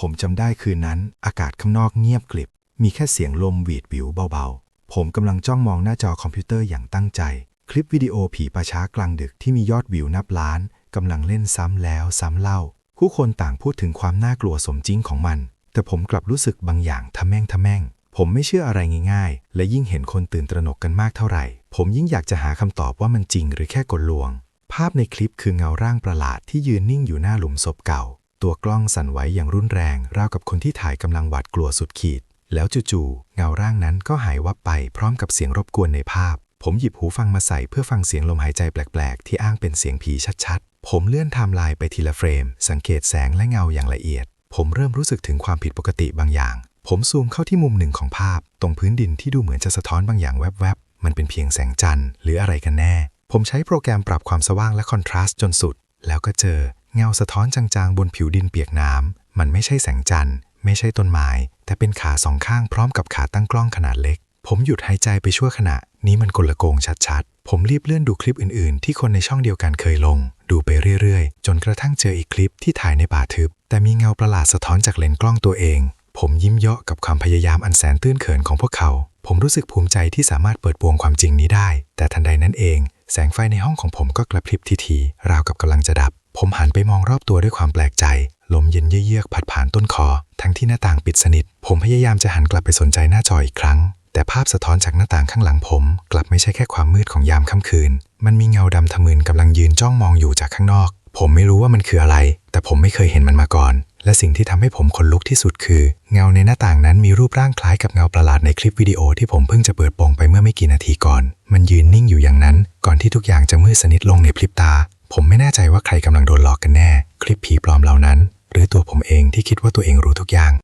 ผมจำได้คืนนั้น อากาศข้างนอกเงียบกริบ มีแค่เสียงลมหวีดวิวเบาๆ ผมกำลังจ้องมองหน้าจอคอมพิวเตอร์อย่างตั้งใจ คลิปวิดีโอผีประช้ากลางดึกที่มียอดวิวนับล้านกำลังเล่นซ้ำแล้วซ้ำเล่า ผู้คนต่างพูดถึงความน่ากลัวสมจริงของมัน แต่ผมกลับรู้สึกบางอย่างทะแม่งทะแม่ง ผมไม่เชื่ออะไรง่ายๆ และยิ่งเห็นคนตื่นตระหนกกันมากเท่าไหร่ ผมยิ่งอยากจะหาคำตอบว่ามันจริงหรือแค่กลลวง ภาพในคลิปคือเงาร่างประหลาดที่ยืนนิ่งอยู่หน้าหลุมศพเก่า ตัวกล้องสั่นไหวอย่างรุนแรง ราวกับคนที่ถ่ายกำลังหวาดกลัวสุดขีด แล้วจู่ๆเงาร่างนั้นก็หายวับไปพร้อมกับเสียงรบกวนในภาพ ผมหยิบหูฟังมาใส่เพื่อฟังเสียงลมหายใจแปลกๆ ที่อ้างเป็นเสียงผีชัดๆ ผมเลื่อนไทม์ไลน์ไปทีละเฟรม สังเกตแสงและเงาอย่างละเอียด ผมเริ่มรู้สึกถึงความผิดปกติบางอย่าง ผมซูมเข้าที่มุมหนึ่งของภาพ ตรงพื้นดินที่ดูเหมือนจะสะท้อนบางอย่างแวบๆ มันเป็นเพียงแสงจันทร์หรืออะไรกันแน่ ผมใช้โปรแกรมปรับความสว่างและคอนทราสต์จนสุด แล้วก็เจอ เงาสะท้อนจางๆ บนผิวดินเปียกน้ำ มันไม่ใช่แสงจันทร์ ไม่ใช่ต้นไม้ แต่เป็นขาสองข้างพร้อมกับขาตั้งกล้องขนาดเล็ก ผมหยุดหายใจไปชั่วขณะ นี้มันกลโกงชัดๆ ผมรีบเลื่อนดูคลิปอื่นๆ ที่คนในช่องเดียวกันเคยลง ดูไปเรื่อยๆ จนกระทั่งเจออีกคลิปที่ถ่ายในป่าทึบ แต่มีเงาประหลาดสะท้อนจากเลนส์กล้องตัวเอง ผมยิ้มเยาะกับความพยายามอันแสนตื้นเขินของพวกเขา ผมรู้สึกภูมิใจที่สามารถเปิดโปงความจริงนี้ได้ แต่ทันใดนั้นเอง แสงไฟในห้องของผมก็กระพริบทีๆราวกับกำลังจะดับ ผมหันไปมองรอบตัวด้วยความแปลกใจ ลมเย็นเยือกๆพัดผ่านต้นคอ ทั้งที่หน้าต่างปิดสนิท ผมพยายามจะหันกลับไปสนใจหน้าจออีกครั้ง แต่ภาพสะท้อนจากหน้าต่างข้างหลังผม กลับไม่ใช่แค่ความมืดของยามค่ำคืน มันมีเงาดำทะมึนกำลังยืนจ้องมองอยู่จากข้างนอก ผมไม่รู้ว่ามันคืออะไร แต่ผมไม่เคยเห็นมันมาก่อน และสิ่งที่ทำให้ผมขนลุกที่สุดคือ เงาในหน้าต่างนั้นมีรูปร่างคล้ายกับเงาประหลาดในคลิปวิดีโอที่ผมเพิ่งจะเปิดโปงไปเมื่อไม่กี่นาทีก่อน มันยืนนิ่งอยู่อย่างนั้น ก่อนที่ทุกอย่างจะมืดสนิทลงในพริบตา ผมไม่แน่ใจว่าใครกำลังโดนหลอกกันแน่ คลิปผีปลอมเหล่านั้น หรือตัวผมเองที่คิดว่าตัวเองรู้ทุกอย่าง